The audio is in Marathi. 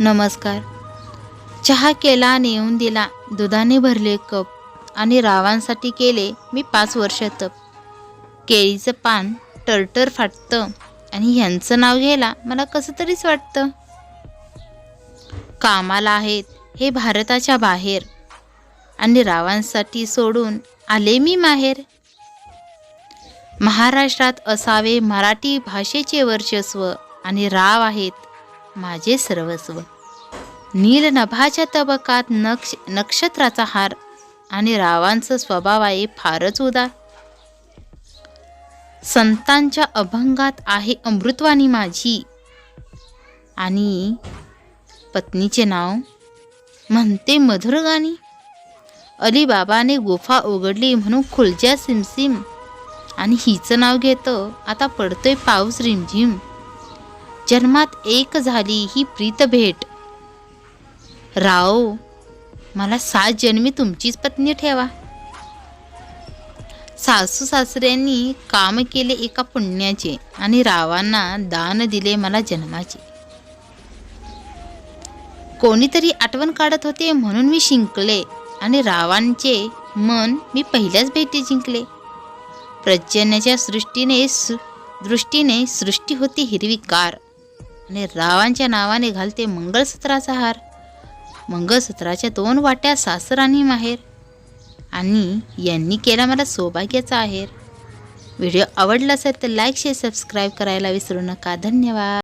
नमस्कार. चहा केला नेऊन दिला. दुधाने भरले कप आणि रावांसाठी केले मी पाच वर्ष तप. केळीचं पान टरटर फाटतं आणि ह्यांचं नाव घ्यायला मला कसं तरीच वाटतं. कामाला आहेत हे भारताच्या बाहेर आणि रावांसाठी सोडून आले मी माहेर. महाराष्ट्रात असावे मराठी भाषेचे वर्चस्व आणि राव आहेत माझे सर्वस्व. नीलनभाच्या तबकात नक्ष नक्षत्राचा हार आणि रावांचा स्वभाव आहे फारच उदार संतांच्या अभंगात आहे अमृतवाणी माझी. आणि पत्नीचे नाव म्हणते मधुर गाणी अलीबाबाने गुफा उघडली म्हणून खुलज्या सिमसिम आणि हिचं नाव घेतं. आता पडतोय पाऊस रिमझिम. जन्मात एक झाली ही प्रीत भेट. राव मला सात जन्मी तुमचीच पत्नी ठेवा. सासू सासऱ्यांनी काम केले एका पुण्याचे आणि रावांना दान दिले मला जन्माचे. कोणीतरी आठवण काढत होते म्हणून मी शिंकले आणि रावांचे मन मी पहिल्याच भेटी जिंकले. प्रजन्याच्या सृष्टीने सु दृष्टीने सृष्टी होती हिरवीगार. आणि रावांच्या नावाने घालते मंगळसूत्राचा हार. मंगळसूत्राच्या दोन वाट्या सासर आणि माहेर. आणि यांनी केला मला सौभाग्याचा आहेर. व्हिडिओ आवडला असेल तर लाईक शेअर सबस्क्राईब करायला विसरू नका. धन्यवाद.